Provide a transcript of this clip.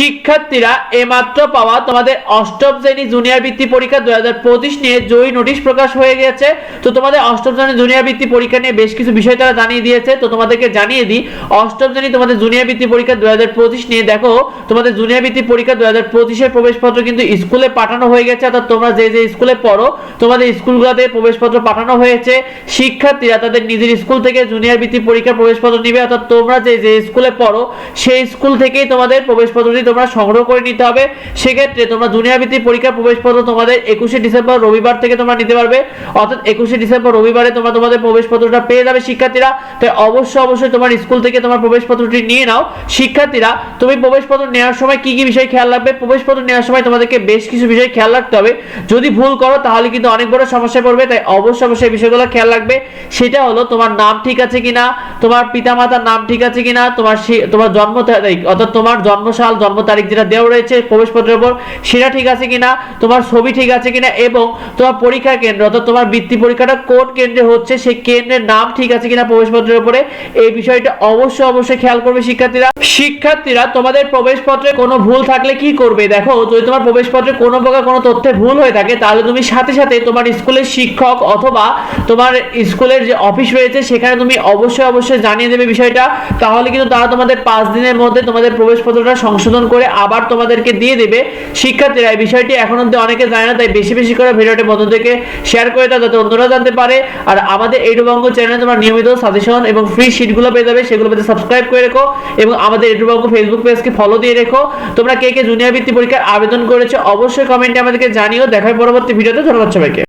শিক্ষার্থীরা এমাত্র পাওয়া তোমাদের অষ্টম শ্রেণি জুনিয়র বৃত্তি পরীক্ষা দুই হাজার পঁচিশ নিয়ে জয়ী নোটিশ প্রকাশ হয়ে গেছে। তো তোমাদের অষ্টম শ্রেণি জুনিয়র বৃত্তি পরীক্ষা নিয়ে বেশ কিছু বিষয় তারা জানিয়ে দিয়েছে। তো তোমাদেরকে জানিয়ে দিই, অষ্টম শ্রেণি তোমাদের জুনিয়র বৃত্তি পরীক্ষা দুই হাজার পঁচিশ নিয়ে দেখো, তোমাদের জুনিয়র বৃত্তি পরীক্ষা দুই হাজার পঁচিশের প্রবেশপত্র কিন্তু স্কুলে পাঠানো হয়ে গেছে। অর্থাৎ তোমরা যে যে স্কুলে পড়ো, তোমাদের স্কুলগুলোতে প্রবেশপত্র পাঠানো হয়েছে। শিক্ষার্থীরা তাদের নিজের স্কুল থেকে জুনিয়র বৃত্তি পরীক্ষার প্রবেশপত্র নিবে। অর্থাৎ তোমরা যে যে স্কুলে পড়ো, সেই স্কুল থেকেই তোমাদের প্রবেশপত্রটি তোমরা সংগ্রহ করে নিতে হবে। সেক্ষেত্রে তোমরা জুনিয়র বৃত্তি পরীক্ষার প্রবেশপত্র তোমাদের একুশে ডিসেম্বর রবিবার থেকে তোমরা নিতে পারবে। অর্থাৎ একুশে ডিসেম্বর রবিবারে তোমরা তোমাদের প্রবেশপত্রটা পেয়ে যাবে শিক্ষার্থীরা। তাই অবশ্যই অবশ্যই তোমার স্কুল থেকে তোমার প্রবেশপত্রটি নিয়ে নাও। শিক্ষার্থীরা, তুমি প্রবেশপত্র নেওয়ার সময় কি কি বিষয় খেয়াল রাখবে? প্রবেশপত্র নেওয়ার সময় তোমাদেরকে বেশ কিছু বিষয় খেয়াল রাখতে হবে। যদি ভুল করো, তাহলে কিন্তু অনেক বড় সমস্যায় পড়বে। তাই অবশ্যই অবশ্যই বিষয়গুলো খেয়াল রাখবে। সেটা হলো, তোমার নাম ঠিক আছে কিনা? তোমার পিতামাতার নাম ঠিক আছে কিনা? তোমার তোমার জন্ম তারিখ, অর্থাৎ তোমার জন্মসাল, জন্ম তারিখ যেটা দেওয়া রয়েছে প্রবেশপত্রের উপর, সেটা ঠিক আছে কিনা, তোমার ছবি ঠিক আছে কিনা, এবং তোমার পরীক্ষা কেন্দ্র, অর্থাৎ তোমার বৃত্তি পরীক্ষাটা কোন কেন্দ্রে হচ্ছে, সেই কেন্দ্রের নাম ঠিক আছে কিনা প্রবেশপত্রের উপরে, এই বিষয়টা অবশ্যই অবশ্যই খেয়াল করবে শিক্ষার্থীরা। শিক্ষার্থীরা, তোমাদের প্রবেশপত্রে কোনো ভুল থাকলে কি করবে? দেখো, যদি তোমার প্রবেশপত্রে কোনো প্রকার কোনো তথ্যে ভুল হয়ে থাকে, তাহলে তুমি সাথে সাথে তোমার স্কুলের শিক্ষক অথবা তোমার স্কুলের যে অফিস রয়েছে, সেখানে তুমি অবশ্যই অবশ্যই জানিয়ে দেবে বিষয়টা। তাহলে কিন্তু তারা তোমাদের পাঁচ দিনের মধ্যে তোমাদের প্রবেশপত্রটা সংশোধন করে আবার তোমাদেরকে দিয়ে দেবে। শিক্ষার্থীরা, এই বিষয়টি এখন অব্দি অনেকে জানে না, তাই বেশি বেশি করে ভিডিওটি বন্ধুদেরকে শেয়ার করে দাও যাতে অন্যরা জানতে পারে। আর আমাদের এইটুবঙ্গ চ্যানেলে তোমরা নিয়মিত সাজেশন এবং ফ্রি শিটগুলো পেয়ে যাবে, সেগুলো পেতে সাবস্ক্রাইব করে রেখো এবং আমাদের এইটুবঙ্গ ফেসবুক পেজকে ফলো দিয়ে রেখো। তোমরা কে কে জুনিয়র বৃত্তি পরীক্ষার আবেদন করেছ, অবশ্যই কমেন্টে আমাদেরকে জানিও। দেখার পরবর্তী ভিডিওতে। ধন্যবাদ সবাইকে।